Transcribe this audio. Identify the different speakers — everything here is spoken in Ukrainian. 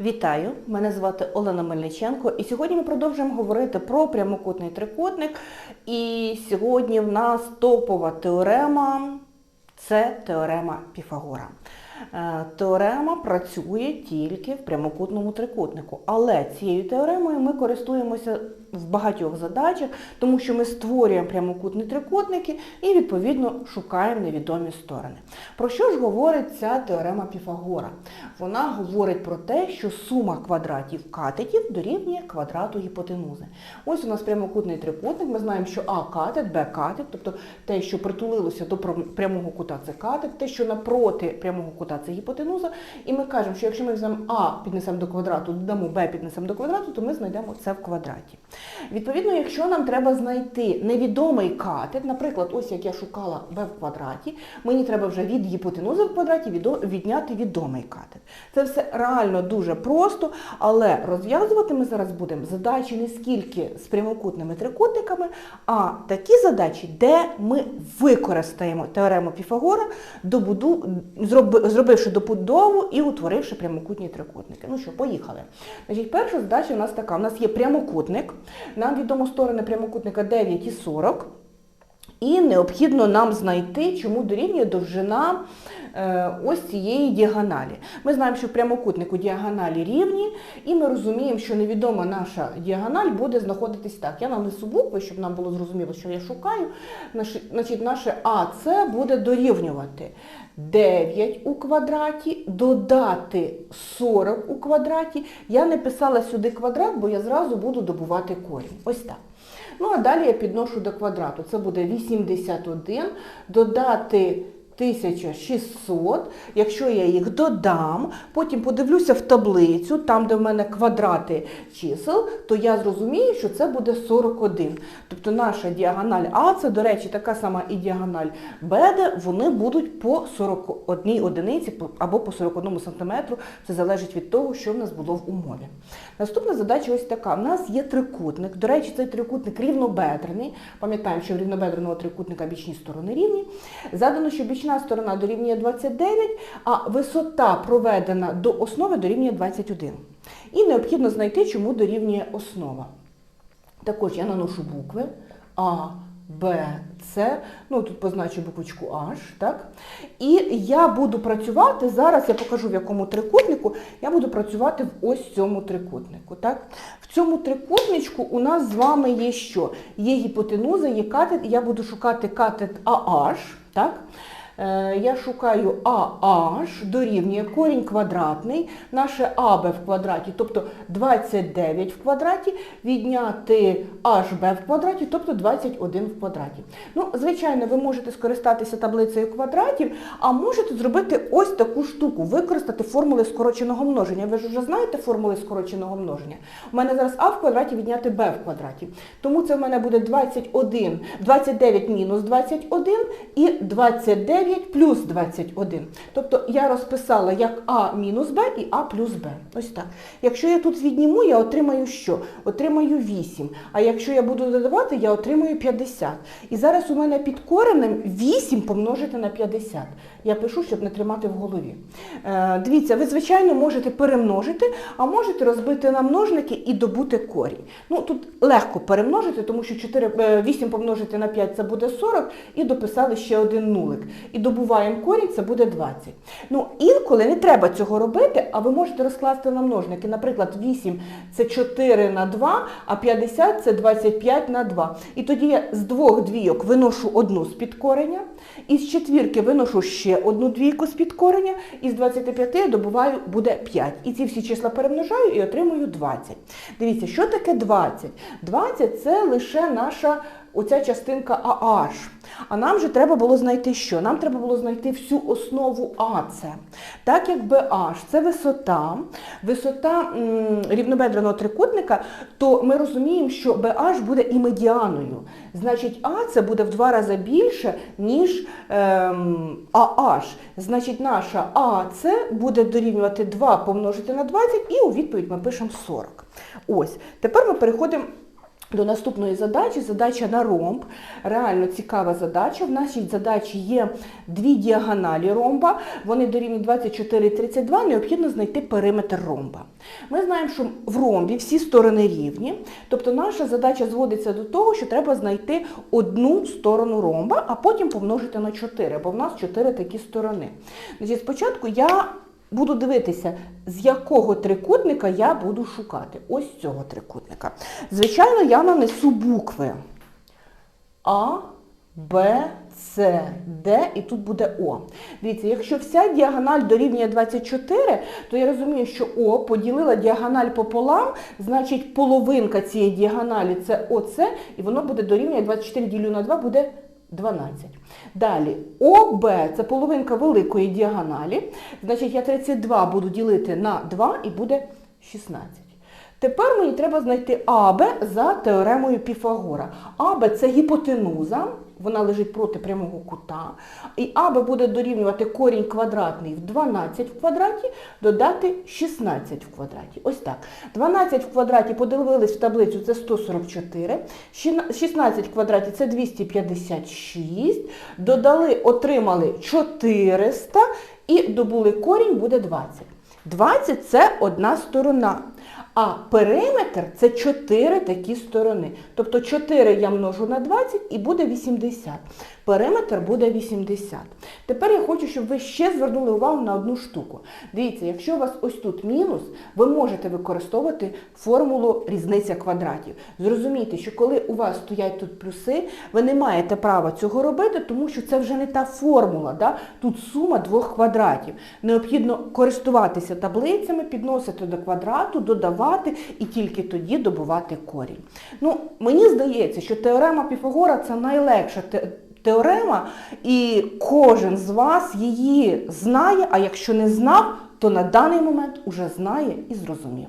Speaker 1: Вітаю! Мене звати Олена Мельниченко і сьогодні ми продовжуємо говорити про прямокутний трикутник. І сьогодні в нас топова теорема це теорема Піфагора. Е, Теорема працює тільки в прямокутному трикутнику, але цією теоремою ми користуємося в багатьох задачах, тому що ми створюємо прямокутні трикутники і відповідно шукаємо невідомі сторони. Про що ж говорить ця теорема Піфагора? Вона говорить про те, що сума квадратів катетів дорівнює квадрату гіпотенузи. Ось у нас прямокутний трикутник. Ми знаємо, що А катет, Б катет, тобто те, що притулилося до прямого кута, це катет, те, що напроти прямого кута, це гіпотенуза. І ми кажемо, що якщо ми візьмемо А піднесемо до квадрату, додамо Б піднесемо до квадрату, то ми знайдемо це в квадраті. Відповідно, якщо нам треба знайти невідомий катет, наприклад, ось як я шукала b в квадраті, мені треба вже від гіпотенузи в квадраті відняти відомий катет. Це все реально дуже просто, але розв'язувати ми зараз будемо задачі не скільки з прямокутними трикутниками, а такі задачі, де ми використаємо теорему Піфагора, добуду, зроби- зробивши добудову і утворивши прямокутні трикутники. Ну що, поїхали. Значить, перша задача у нас така: у нас є прямокутник. Нам відомо сторони прямокутника 9 і 40. І необхідно нам знайти, чому дорівнює довжина ось цієї діагоналі. Ми знаємо, що в прямокутнику діагоналі рівні, і ми розуміємо, що невідома наша діагональ буде знаходитись так. Я нанесу букви, щоб нам було зрозуміло, що я шукаю. Значить, наше АС буде дорівнювати 9 у квадраті, додати 40 у квадраті. Я не писала сюди квадрат, бо я зразу буду добувати корінь. Ось так. Ну, а далі я підношу до квадрату. Це буде 81, додати 1600, якщо я їх додам, потім подивлюся в таблицю, там, де в мене квадрати чисел, то я зрозумію, що це буде 41. Тобто наша діагональ А, це, до речі, така сама і діагональ Б, де вони будуть по 41 одиниці або по 41 сантиметру. Це залежить від того, що в нас було в умові. Наступна задача ось така. У нас є трикутник. До речі, цей трикутник рівнобедрений. Пам'ятаємо, що в рівнобедреного трикутника бічні сторони рівні. Задано, що бічна сторона дорівнює 29, а висота проведена до основи дорівнює 21. І необхідно знайти, чому дорівнює основа. Також я наношу букви А, Б, С, ну тут позначу буквочку H, так? І я буду працювати, зараз я покажу в якому трикутнику, я буду працювати в ось цьому трикутнику, так? В цьому трикутничку у нас з вами є що? Є гіпотенуза, є катет, і я буду шукати катет AH, так? Е, Я шукаю AH дорівнює корінь квадратний, наше АБ в квадраті, тобто 29 в квадраті, відняти HB в квадраті, тобто 21 в квадраті. Ну, звичайно, ви можете скористатися таблицею квадратів, а можете зробити ось таку штуку, використати формули скороченого множення. Ви ж вже знаєте формули скороченого множення. У мене зараз А в квадраті відняти Б в квадраті. Тому це в мене буде 21, 29 мінус 21 і 29 плюс 21. Тобто я розписала як А мінус Б і А плюс Б. Ось так. Якщо я тут відніму, я отримаю що? Отримаю 8. А якщо я буду додавати, я отримаю 50. І зараз у мене під коренем 8 помножити на 50. Я пишу, щоб не тримати в голові. Е, дивіться, ви, звичайно, можете перемножити, а можете розбити на множники і добути корінь. Ну, тут легко перемножити, тому що 4, е, 8 помножити на 5 це буде 40, і дописали ще один нулик. І добуваємо корінь, це буде 20. Ну, інколи не треба цього робити, а ви можете розкласти на множники. Наприклад, 8 це 4 на 2, а 50 це 25 на 2. І тоді я з двох двійок виношу одну з під кореня, з четвірки виношу ще одну двійку з під кореня, і з 25 я добуваю буде 5. І ці всі числа перемножаю і отримую 20. Дивіться, що таке 20? 20 це лише наша оця частинка AH. А нам же треба було знайти що? Нам треба було знайти всю основу АЦ. Так як BH це висота, висота рівнобедреного трикутника, то ми розуміємо, що BH буде і медіаною. Значить, АЦ буде в два рази більше, ніж ем, AH. Значить, наша АЦ буде дорівнювати 2 помножити на 20, і у відповідь ми пишемо 40. Ось. Тепер ми переходимо до наступної задачі, задача на ромб. Реально цікава задача. В нашій задачі є дві діагоналі ромба, вони дорівнюють 24 і 32, необхідно знайти периметр ромба. Ми знаємо, що в ромбі всі сторони рівні, тобто наша задача зводиться до того, що треба знайти одну сторону ромба, а потім помножити на 4, бо в нас 4 такі сторони. Значить, спочатку я буду дивитися, з якого трикутника я буду шукати. Ось цього трикутника. Звичайно, я нанесу букви А, Б, С, Д і тут буде О. Дивіться, якщо вся діагональ дорівнює 24, то я розумію, що О поділила діагональ пополам, значить половинка цієї діагоналі це ОЦ, і воно буде дорівнює 24 ділю на 2 буде 12. Далі ОБ це половинка великої діагоналі. Значить, я 32 буду ділити на 2 і буде 16. Тепер мені треба знайти АБ за теоремою Піфагора. АБ це гіпотенуза, вона лежить проти прямого кута. І АБ буде дорівнювати корінь квадратний в 12 в квадраті, додати 16 в квадраті. Ось так. 12 в квадраті подивились в таблицю, це 144. 16 в квадраті це 256. Додали, отримали 400 і добули корінь, буде 20. 20 це одна сторона. А периметр це 4 такі сторони. Тобто 4 я множу на 20 і буде 80. Периметр буде 80. Тепер я хочу, щоб ви ще звернули увагу на одну штуку. Дивіться, якщо у вас ось тут мінус, ви можете використовувати формулу різниця квадратів. Зрозумійте, що коли у вас стоять тут плюси, ви не маєте права цього робити, тому що це вже не та формула. Да? Тут сума двох квадратів. Необхідно користуватися таблицями, підносити до квадрату, додавати і тільки тоді добувати корінь. Ну, Мені здається, що теорема Піфагора це найлегша теорема, і кожен з вас її знає, а якщо не знав, то на даний момент уже знає і зрозумів.